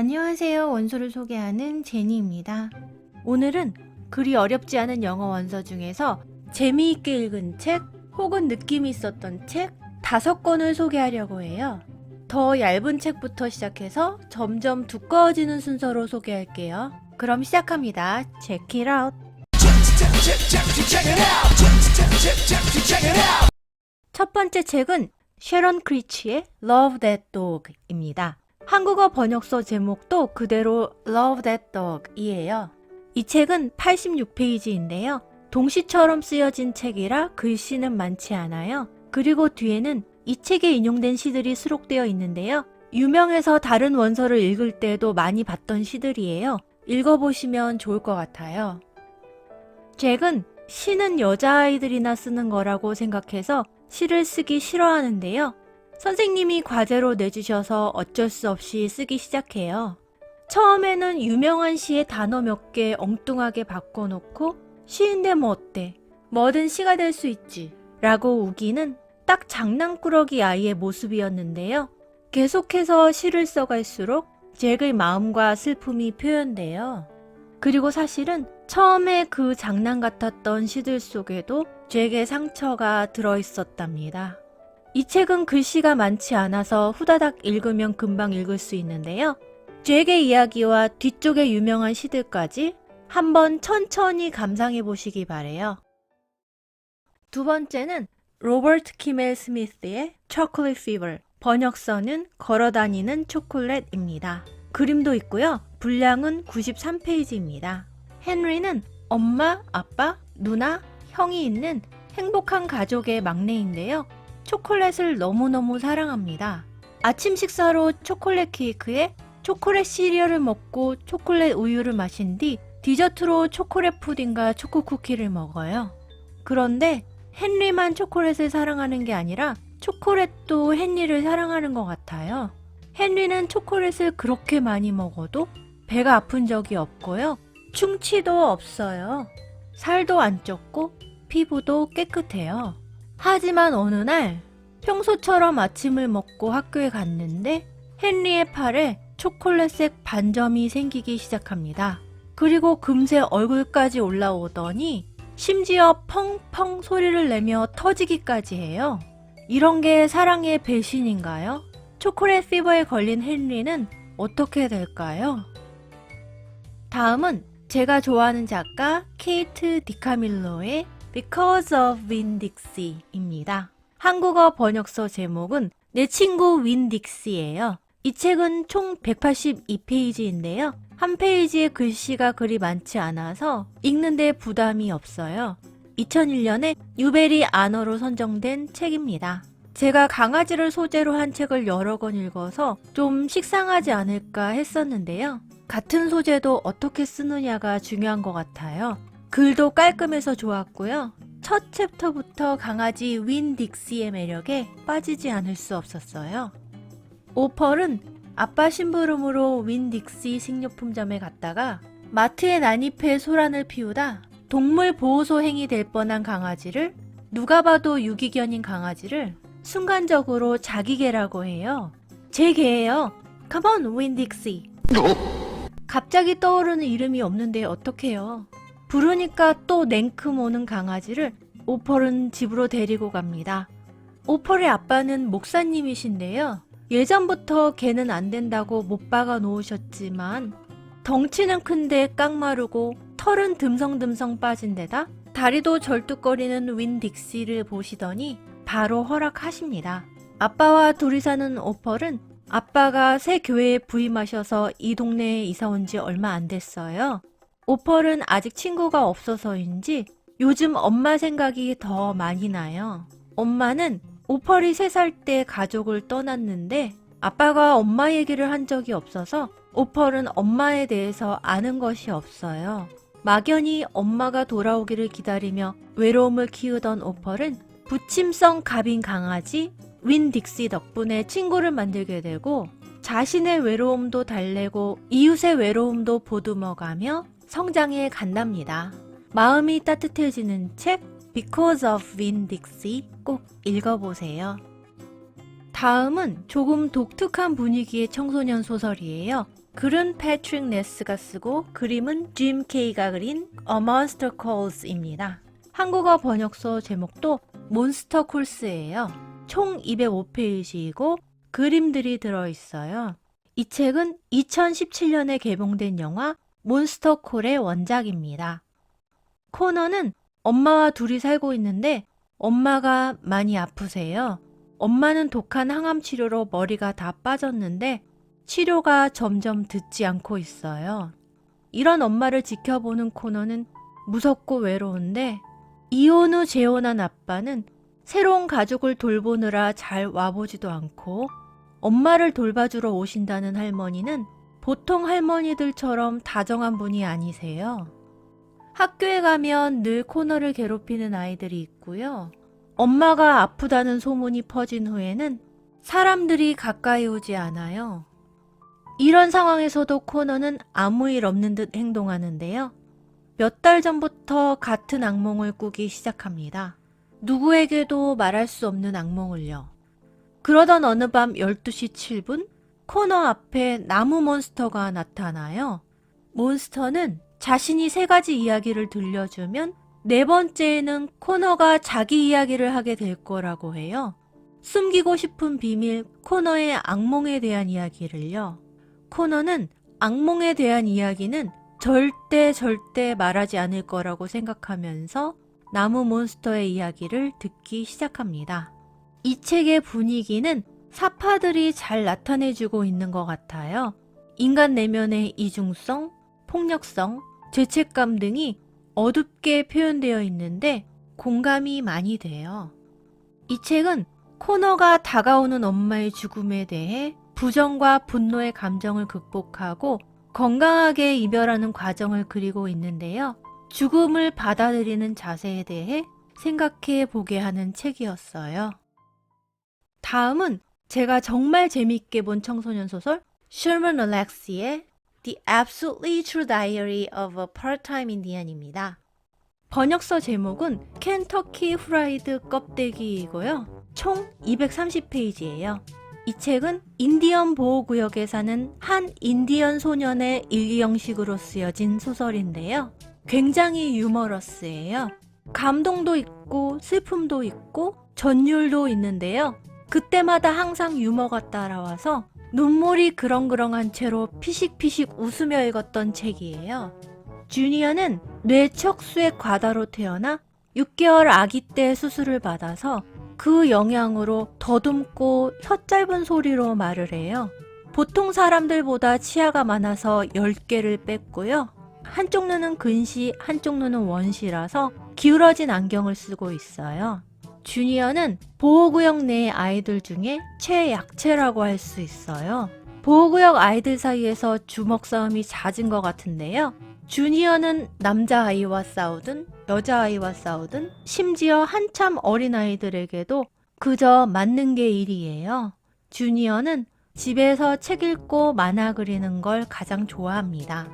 안녕하세요. 원소를 소개하는 제니입니다. 오늘은 그리 어렵지 않은 영어 원서 중에서 재미있게 읽은 책 혹은 느낌이 있었던 책 다섯 권을 소개하려고 해요. 더 얇은 책부터 시작해서 점점 두꺼워지는 순서로 소개할게요. 그럼 시작합니다. Check it out. 첫 번째 책은 쉐런 크리치의 Love That Dog입니다. 한국어 번역서 제목도 그대로 Love That Dog이에요. 이 책은 86페이지인데요. 동시처럼 쓰여진 책이라 글씨는 많지 않아요. 그리고 뒤에는 이 책에 인용된 시들이 수록되어 있는데요. 유명해서 다른 원서를 읽을 때도 많이 봤던 시들이에요. 읽어보시면 좋을 것 같아요. 잭은 시는 여자아이들이나 쓰는 거라고 생각해서 시를 쓰기 싫어하는데요. 선생님이 과제로 내주셔서 어쩔 수 없이 쓰기 시작해요. 처음에는 유명한 시의 단어 몇 개 엉뚱하게 바꿔놓고 시인데 뭐 어때? 뭐든 시가 될 수 있지. 라고 우기는 딱 장난꾸러기 아이의 모습이었는데요. 계속해서 시를 써갈수록 잭의 마음과 슬픔이 표현돼요. 그리고 사실은 처음에 그 장난 같았던 시들 속에도 잭의 상처가 들어있었답니다. 이 책은 글씨가 많지 않아서 후다닥 읽으면 금방 읽을 수 있는데요. 잭의 이야기와 뒤쪽의 유명한 시들까지 한번 천천히 감상해 보시기 바래요. 두 번째는 로버트 키멜 스미스의 초콜릿 피버 번역서는 걸어다니는 초콜릿입니다. 그림도 있고요. 분량은 93페이지입니다. 헨리는 엄마, 아빠, 누나, 형이 있는 행복한 가족의 막내인데요. 초콜릿을 너무너무 사랑합니다. 아침 식사로 초콜릿 케이크에 초콜릿 시리얼을 먹고 초콜릿 우유를 마신 뒤 디저트로 초콜릿 푸딩과 초코 쿠키를 먹어요. 그런데 헨리만 초콜릿을 사랑하는 게 아니라 초콜릿도 헨리를 사랑하는 것 같아요. 헨리는 초콜릿을 그렇게 많이 먹어도 배가 아픈 적이 없고요. 충치도 없어요. 살도 안 쪘고 피부도 깨끗해요. 하지만 어느 날 평소처럼 아침을 먹고 학교에 갔는데 헨리의 팔에 초콜릿색 반점이 생기기 시작합니다. 그리고 금세 얼굴까지 올라오더니 심지어 펑펑 소리를 내며 터지기까지 해요. 이런 게 사랑의 배신인가요? 초콜릿 피버에 걸린 헨리는 어떻게 될까요? 다음은 제가 좋아하는 작가 케이트 디카밀로의 Because of Dixie입니다. 한국어 번역서 제목은 내 친구 윈 딕시예요. 이 책은 총 182페이지인데요. 한 페이지에 글씨가 그리 많지 않아서 읽는데 부담이 없어요. 2001년에 뉴베리 아너로 선정된 책입니다. 제가 강아지를 소재로 한 책을 여러 권 읽어서 좀 식상하지 않을까 했었는데요. 같은 소재도 어떻게 쓰느냐가 중요한 것 같아요. 글도 깔끔해서 좋았고요. 첫 챕터부터 강아지 윈 딕시의 매력에 빠지지 않을 수 없었어요. 오펄은 아빠 심부름으로 윈 딕시 식료품점에 갔다가 마트에 난입해 소란을 피우다 동물 보호소 행위 될 뻔한 강아지를 누가 봐도 유기견인 강아지를 순간적으로 자기 개라고 해요. 제 개예요. Come on, 윈 딕시. 갑자기 떠오르는 이름이 없는데 어떡해요. 부르니까 또 냉큼 오는 강아지를 오펄은 집으로 데리고 갑니다. 오펄의 아빠는 목사님이신데요. 예전부터 개는 안 된다고 못 박아 놓으셨지만 덩치는 큰데 깡마르고 털은 듬성듬성 빠진 데다 다리도 절뚝거리는 윈 딕시를 보시더니 바로 허락하십니다. 아빠와 둘이 사는 오펄은 아빠가 새 교회에 부임하셔서 이 동네에 이사 온 지 얼마 안 됐어요. 오펄은 아직 친구가 없어서인지 요즘 엄마 생각이 더 많이 나요. 엄마는 오펄이 3살 때 가족을 떠났는데 아빠가 엄마 얘기를 한 적이 없어서 오펄은 엄마에 대해서 아는 것이 없어요. 막연히 엄마가 돌아오기를 기다리며 외로움을 키우던 오펄은 부침성 갑인 강아지 윈 딕시 덕분에 친구를 만들게 되고 자신의 외로움도 달래고 이웃의 외로움도 보듬어가며 성장해 간답니다. 마음이 따뜻해지는 책 Because of Win Dixie 꼭 읽어보세요. 다음은 조금 독특한 분위기의 청소년 소설이에요. 글은 패트릭 네스가 쓰고 그림은 짐 케이가 그린 A Monster Calls입니다. 한국어 번역서 제목도 몬스터 콜스예요. 총 205페이지이고 그림들이 들어있어요. 이 책은 2017년에 개봉된 영화 몬스터 콜의 원작입니다. 코너는 엄마와 둘이 살고 있는데 엄마가 많이 아프세요. 엄마는 독한 항암 치료로 머리가 다 빠졌는데 치료가 점점 듣지 않고 있어요. 이런 엄마를 지켜보는 코너는 무섭고 외로운데 이혼 후 재혼한 아빠는 새로운 가족을 돌보느라 잘 와보지도 않고 엄마를 돌봐주러 오신다는 할머니는 보통 할머니들처럼 다정한 분이 아니세요. 학교에 가면 늘 코너를 괴롭히는 아이들이 있고요. 엄마가 아프다는 소문이 퍼진 후에는 사람들이 가까이 오지 않아요. 이런 상황에서도 코너는 아무 일 없는 듯 행동하는데요. 몇 달 전부터 같은 악몽을 꾸기 시작합니다. 누구에게도 말할 수 없는 악몽을요. 그러던 어느 밤 12시 7분 코너 앞에 나무 몬스터가 나타나요. 몬스터는 자신이 세 가지 이야기를 들려주면 네 번째에는 코너가 자기 이야기를 하게 될 거라고 해요. 숨기고 싶은 비밀 코너의 악몽에 대한 이야기를요. 코너는 악몽에 대한 이야기는 절대 절대 말하지 않을 거라고 생각하면서 나무 몬스터의 이야기를 듣기 시작합니다. 이 책의 분위기는 사파들이 잘 나타내주고 있는 것 같아요. 인간 내면의 이중성, 폭력성, 죄책감 등이 어둡게 표현되어 있는데 공감이 많이 돼요. 이 책은 코너가 다가오는 엄마의 죽음에 대해 부정과 분노의 감정을 극복하고 건강하게 이별하는 과정을 그리고 있는데요. 죽음을 받아들이는 자세에 대해 생각해 보게 하는 책이었어요. 다음은 제가 정말 재밌게 본 청소년 소설 셔먼 얼렉시의 The Absolutely True Diary of a Part-Time Indian입니다. 번역서 제목은 켄터키 후라이드 껍데기이고요. 총 230페이지예요. 이 책은 인디언 보호구역에 사는 한 인디언 소년의 일기 형식으로 쓰여진 소설인데요. 굉장히 유머러스해요. 감동도 있고 슬픔도 있고 전율도 있는데요. 그때마다 항상 유머가 따라와서 눈물이 그렁그렁한 채로 피식피식 웃으며 읽었던 책이에요. 주니어는 뇌척수의 과다로 태어나 6개월 아기 때 수술을 받아서 그 영향으로 더듬고 혀 짧은 소리로 말을 해요. 보통 사람들보다 치아가 많아서 10개를 뺐고요. 한쪽 눈은 근시, 한쪽 눈은 원시라서 기울어진 안경을 쓰고 있어요. 주니어는 보호구역 내 아이들 중에 최약체라고 할 수 있어요. 보호구역 아이들 사이에서 주먹 싸움이 잦은 것 같은데요. 주니어는 남자아이와 싸우든 여자아이와 싸우든 심지어 한참 어린 아이들에게도 그저 맞는 게 일이에요. 주니어는 집에서 책 읽고 만화 그리는 걸 가장 좋아합니다.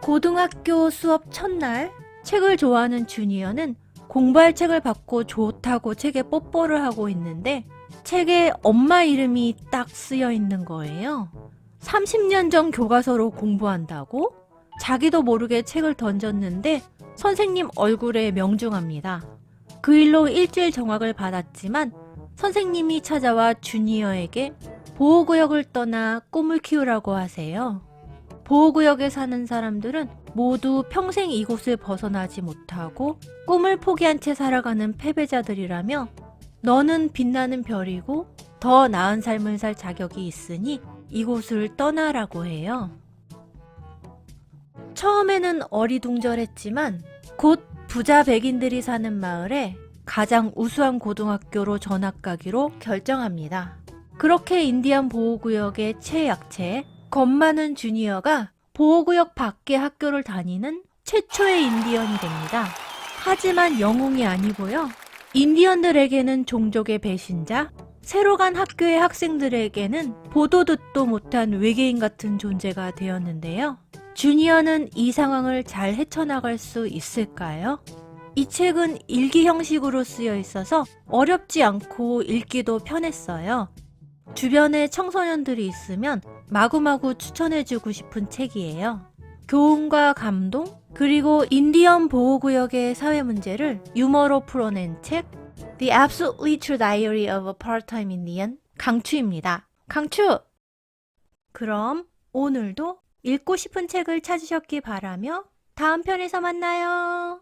고등학교 수업 첫날 책을 좋아하는 주니어는 공부할 책을 받고 좋다고 책에 뽀뽀를 하고 있는데 책에 엄마 이름이 딱 쓰여 있는 거예요. 30년 전 교과서로 공부한다고? 자기도 모르게 책을 던졌는데 선생님 얼굴에 명중합니다. 그 일로 일주일 정학을 받았지만 선생님이 찾아와 주니어에게 보호구역을 떠나 꿈을 키우라고 하세요. 보호구역에 사는 사람들은 모두 평생 이곳을 벗어나지 못하고 꿈을 포기한 채 살아가는 패배자들이라며 너는 빛나는 별이고 더 나은 삶을 살 자격이 있으니 이곳을 떠나라고 해요. 처음에는 어리둥절했지만 곧 부자 백인들이 사는 마을에 가장 우수한 고등학교로 전학 가기로 결정합니다. 그렇게 인디안 보호구역의 최약체, 겁 많은 주니어가 보호구역 밖의 학교를 다니는 최초의 인디언이 됩니다. 하지만 영웅이 아니고요. 인디언들에게는 종족의 배신자, 새로 간 학교의 학생들에게는 보도 듣도 못한 외계인 같은 존재가 되었는데요. 주니어는 이 상황을 잘 헤쳐나갈 수 있을까요? 이 책은 일기 형식으로 쓰여 있어서 어렵지 않고 읽기도 편했어요. 주변에 청소년들이 있으면 마구마구 추천해주고 싶은 책이에요. 교훈과 감동, 그리고 인디언 보호구역의 사회 문제를 유머로 풀어낸 책 The Absolutely True Diary of a Part-Time Indian 강추입니다. 강추! 그럼 오늘도 읽고 싶은 책을 찾으셨기 바라며 다음 편에서 만나요.